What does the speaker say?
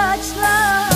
saçlar.